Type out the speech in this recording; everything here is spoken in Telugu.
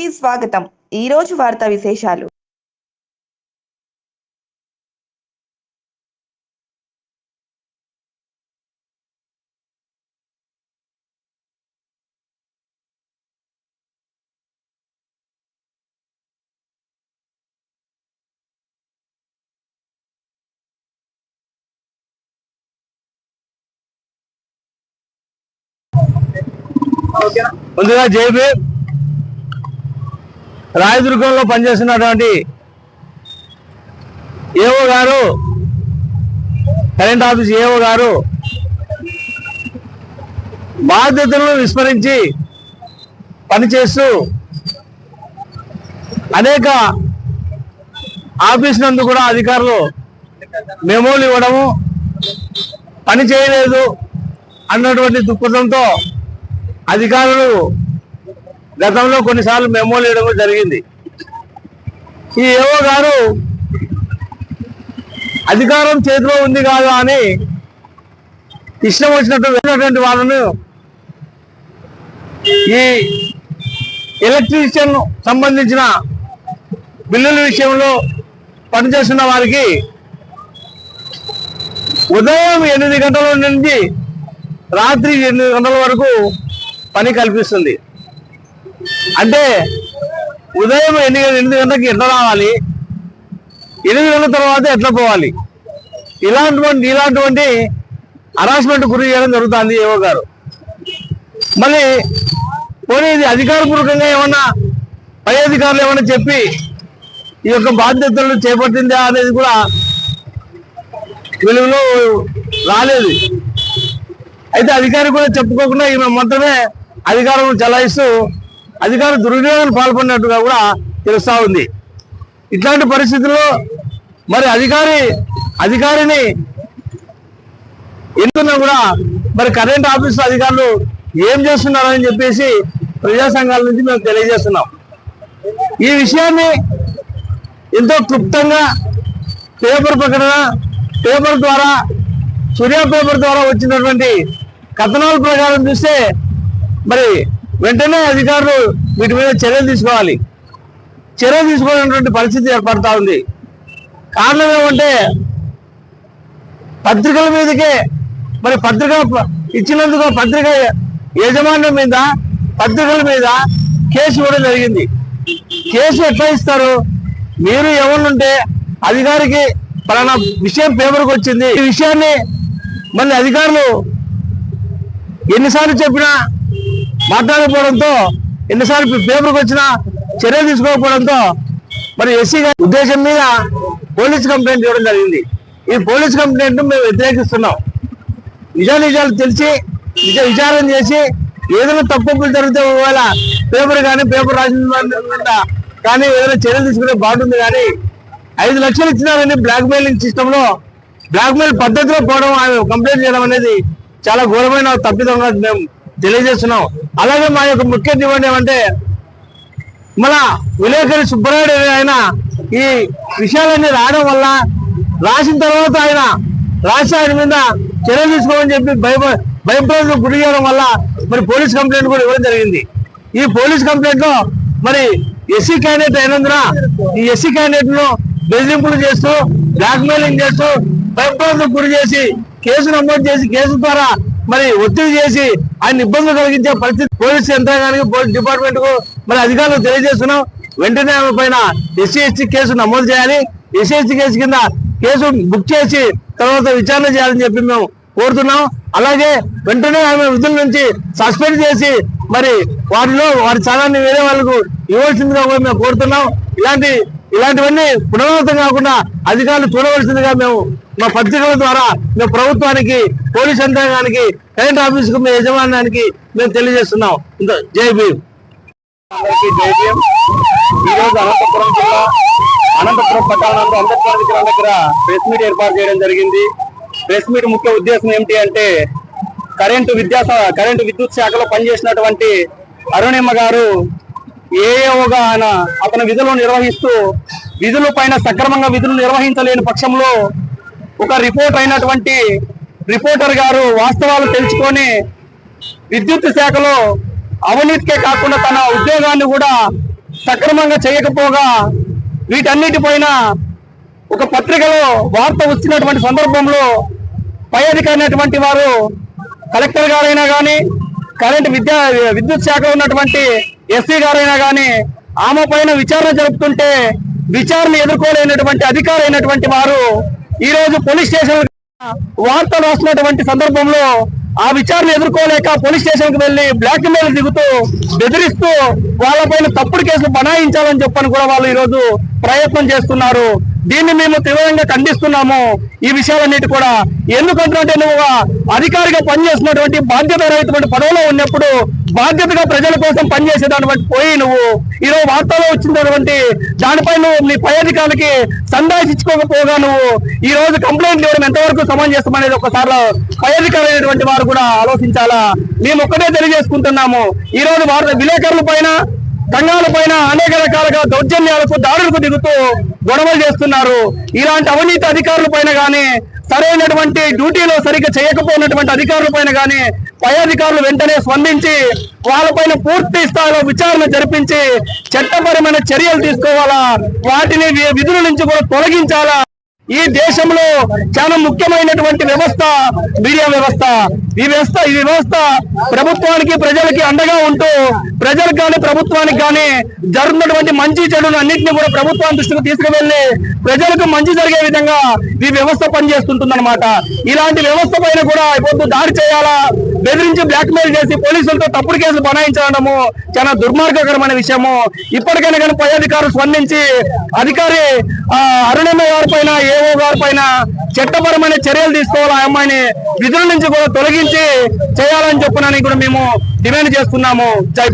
కి స్వాగతం. ఈ రోజు వార్తా విశేషాలు. ముందుగా జేబీ రాయదుర్గంలో పనిచేస్తున్నటువంటి ఏఓ గారు కరెంట్ ఆఫీస్ ఏఓ గారు బాధ్యతలను విస్మరించి పనిచేస్తూ అనేక ఆఫీస్ నందు కూడా అధికారులు మెమోలు ఇవ్వడము పని చేయలేదు అన్నటువంటి దృక్పథంతో అధికారులు గతంలో కొన్నిసార్లు మెమోలు ఇవ్వడం జరిగింది. ఈ ఏవో గారు అధికారం చేతిలో ఉంది కాదు అని ఇష్టం వచ్చినట్టు వెళ్ళినటువంటి వాళ్ళను ఈ ఎలక్ట్రీషియన్ సంబంధించిన బిల్లుల విషయంలో పనిచేస్తున్న వారికి ఉదయం ఎనిమిది గంటల నుంచి రాత్రి ఎనిమిది గంటల వరకు పని కల్పిస్తుంది. అంటే ఉదయం ఎన్ని ఎనిమిది గంటలకి ఎట్లా రావాలి? ఎనిమిది గంటల తర్వాత ఎట్లా పోవాలి? ఇలాంటివంటి ఇలాంటివంటి హరాస్మెంట్ గురి చేయడం జరుగుతుంది ఏవో గారు. మళ్ళీ పోనీ ఇది అధికారపూర్వకంగా ఏమన్నా పై అధికారులు ఏమన్నా చెప్పి ఈ యొక్క బాధ్యతలు చేపట్టిందా అనేది కూడా వెలుగులో రాలేదు. అయితే అధికారి కూడా చెప్పుకోకుండా ఈమె మాత్రమే అధికారం చలాయిస్తూ అధికార దుర్వినియోగం పాల్పడినట్టుగా కూడా తెలుస్తూ ఉంది. ఇట్లాంటి పరిస్థితుల్లో మరి అధికారి అధికారిని ఎన్నుకున్నా కూడా మరి కరెంట్ ఆఫీస్ అధికారులు ఏం చేస్తున్నారని చెప్పేసి ప్రజా సంఘాల నుంచి మేము తెలియజేస్తున్నాం. ఈ విషయాన్ని ఎంతో క్లుప్తంగా పేపర్ ప్రకటన పేపర్ ద్వారా సూర్య పేపర్ ద్వారా వచ్చినటువంటి కథనాల ప్రకారం చూస్తే మరి వెంటనే అధికారులు వీటి మీద చర్యలు తీసుకోవాలి. చర్య తీసుకోవాలన్నటువంటి పరిస్థితి ఏర్పడతా ఉంది. కారణం ఏమంటే పత్రికల మీదకే మరి పత్రిక ఇచ్చినందుకు పత్రిక యాజమాన్యం మీద పత్రికల మీద కేసు ఇవ్వడం జరిగింది. కేసు ఎట్లా ఇస్తారు? మీరు ఎవరుంటే అధికారికి పలానా విషయం పేపర్కి వచ్చింది. ఈ విషయాన్ని మళ్ళీ అధికారులు ఎన్నిసార్లు చెప్పినా మాట్లాడకపోవడంతో ఎన్నిసార్లు పేపర్కి వచ్చినా చర్య తీసుకోకపోవడంతో మరి ఎస్సీ గారి ఉద్దేశం మీద పోలీస్ కంప్లైంట్ ఇవ్వడం జరిగింది. ఈ పోలీస్ కంప్లైంట్ మేము వ్యతిరేకిస్తున్నాం. నిజానిజాలు తెలిసి నిజ విచారణ చేసి ఏదైనా తప్పులు జరిగితే ఒకవేళ పేపర్ కానీ పేపర్ రాసిన కానీ ఏదైనా చర్యలు తీసుకుంటే బాగుంటుంది కానీ ఐదు లక్షలు ఇచ్చినారని బ్లాక్ మెయిలింగ్ సిస్టంలో బ్లాక్ మెయిల్ పద్ధతిలో పోవడం ఆమె కంప్లైంట్ చేయడం అనేది చాలా ఘోరమైన తప్పిదంగా మేము. తెలియజేస్తున్నాం. అలాగే మా యొక్క ముఖ్య డిమాండ్ ఏమంటే మన విలేకరి సుబ్బరాయుడు ఆయన ఈ విషయాలన్నీ రాయడం వల్ల రాసిన తర్వాత ఆయన రాసి ఆయన మీద చర్య తీసుకోమని చెప్పి భయ భయప్రదకు గురి చేయడం వల్ల మరి పోలీస్ కంప్లైంట్ కూడా ఇవ్వడం జరిగింది. ఈ పోలీస్ కంప్లైంట్లో మరి ఎస్సీ క్యాండిడేట్ అయినందున ఈ ఎస్సీ క్యాండిడేట్ను బెదిరింపులు చేస్తూ బ్లాక్మెయిలింగ్ చేస్తూ భయప్రదకు గురి చేసి కేసు నమోదు చేసి కేసు ద్వారా మరి ఒత్తిడి చేసి ఆయన ఇబ్బందులు కలిగించే పరిస్థితి పోలీస్ యంత్రాంగానికి పోలీస్ డిపార్ట్మెంట్కు మరి అధికారులు తెలియజేస్తున్నాం. వెంటనే ఆమె పైన ఎస్సీ ఎస్టీ కేసు నమోదు చేయాలి. ఎస్సీ ఎస్టీ కేసు కింద కేసు బుక్ చేసి తర్వాత విచారణ చేయాలని చెప్పి మేము కోరుతున్నాం. అలాగే వెంటనే ఆమె విధుల నుంచి సస్పెండ్ చేసి మరి వారిలో వారి స్థానాన్ని వేరే వాళ్ళకు ఇవ్వాల్సిందిగా కూడా మేము కోరుతున్నాం. ఇలాంటి ఇలాంటివన్నీ పునరావృతం కాకుండా అధికారులు చూడవలసిందిగా మేము మా పత్రికల ద్వారా మేము ప్రభుత్వానికి పోలీస్ యంత్రాంగానికి కరెంట్ ఆఫీస్కు మీ యజమానానికి మేము తెలియజేస్తున్నాం. ఇంత జై భీమ్. అందరికీ జై భీమ్. ఈ అనంతపురం జిల్లా అనంతపురం పట్టణంలో అంబేద్కర్ విగ్రహం దగ్గర ప్రెస్ మీట్ ఏర్పాటు చేయడం జరిగింది. ప్రెస్ మీట్ ముఖ్య ఉద్దేశం ఏమిటి అంటే కరెంటు విద్యా కరెంటు విద్యుత్ శాఖలో పనిచేసినటువంటి అరుణిమ్మ గారు ఏఏఓగా ఆయన అతని విధులు నిర్వహిస్తూ విధుల పైన సక్రమంగా విధులు నిర్వహించలేని పక్షంలో ఒక రిపోర్ట్ అయినటువంటి రిపోర్టర్ గారు వాస్తవాలు తెలుసుకొని విద్యుత్ శాఖలో అవినీతికే కాకుండా తన ఉద్యోగాన్ని కూడా సక్రమంగా చేయకపోగా వీటన్నిటిపైన ఒక పత్రికలో వార్త వచ్చినటువంటి సందర్భంలో పై అధికారి వారు కలెక్టర్ గారైనా కానీ కరెంట్ విద్యా విద్యుత్ శాఖ ఉన్నటువంటి ఎస్సీ గారైనా కానీ ఆమె పైన విచారణ జరుపుతుంటే విచారణ ఎదుర్కోలేనటువంటి అధికారి అయినటువంటి వారు ఈరోజు పోలీస్ స్టేషన్ వార్తలు రాస్తున్నటువంటి సందర్భంలో ఆ విచారణ ఎదుర్కోలేక పోలీస్ స్టేషన్కి వెళ్ళి బ్లాక్ మెయిల్ దిగుతూ బెదిరిస్తూ వాళ్ళపైన తప్పుడు కేసులు బనాయించాలని చెప్పని కూడా వాళ్ళు ఈరోజు ప్రయత్నం చేస్తున్నారు. దీన్ని మేము తీవ్రంగా ఖండిస్తున్నాము. ఈ విషయాలన్నిటి కూడా ఎందుకంటే నువ్వు అధికారిగా పనిచేస్తున్నటువంటి బాధ్యత రైతు పదవిలో ఉన్నప్పుడు బాధ్యతగా ప్రజల కోసం పనిచేసేదాన్ని పోయి నువ్వు ఈరోజు వార్తలో వచ్చినటువంటి దానిపై నువ్వు నీ పై అధికారులకి సందేశించుకోకపోగా నువ్వు ఈ రోజు కంప్లైంట్ ఇవ్వడం ఎంతవరకు సమంజసం అనేది ఒకసారి పై అధికారులైనటువంటి వారు కూడా ఆలోచించాలా? మేము ఒక్కటే తెలియజేసుకుంటున్నాము. ఈ రోజు వార్త విలేకరుల పైన సంఘాల పైన అనేక రకాలుగా దౌర్జన్యాలకు దాడులకు దిగుతూ గొడవలు చేస్తున్నారు. ఇలాంటి అవినీతి అధికారుల పైన కానీ సరైనటువంటి డ్యూటీలో సరిగ్గా చేయకపోయినటువంటి అధికారుల పైన కానీ పై అధికారులు వెంటనే స్పందించి వాళ్ళపైన పూర్తి స్థాయిలో విచారణ జరిపించి చట్టపరమైన చర్యలు తీసుకోవాలా వాటిని విధుల నుంచి కూడా తొలగించాలా? ఈ దేశంలో చాలా ముఖ్యమైనటువంటి వ్యవస్థ మీడియా వ్యవస్థ. ఈ వ్యవస్థ ఈ వ్యవస్థ ప్రభుత్వానికి ప్రజలకి అండగా ఉంటూ ప్రజలకు కానీ ప్రభుత్వానికి కానీ జరుగుతున్నటువంటి మంచి చెడును అన్నింటినీ కూడా ప్రభుత్వం దృష్టికి తీసుకువెళ్ళి ప్రజలకు మంచి జరిగే విధంగా ఈ వ్యవస్థ పనిచేస్తుంటుందన్నమాట. ఇలాంటి వ్యవస్థ పైన కూడా ఇప్పుడు దాడి చేయాలా? బెదిరించి బ్లాక్మెయిల్ చేసి పోలీసులతో తప్పుడు కేసులు బనాయించడము చాలా దుర్మార్గకరమైన విషయము. ఇప్పటికైనా కానీ పై అధికారులు స్పందించి అధికారి అరుణమ్మ గారి పైన ఏఓ గారి పైన చట్టపరమైన చర్యలు తీసుకోవాలి? ఆ అమ్మాయిని విధుల నుంచి కూడా తొలగించి చేయాలని చెప్పనని కూడా మేము డిమాండ్ చేస్తున్నాము. జై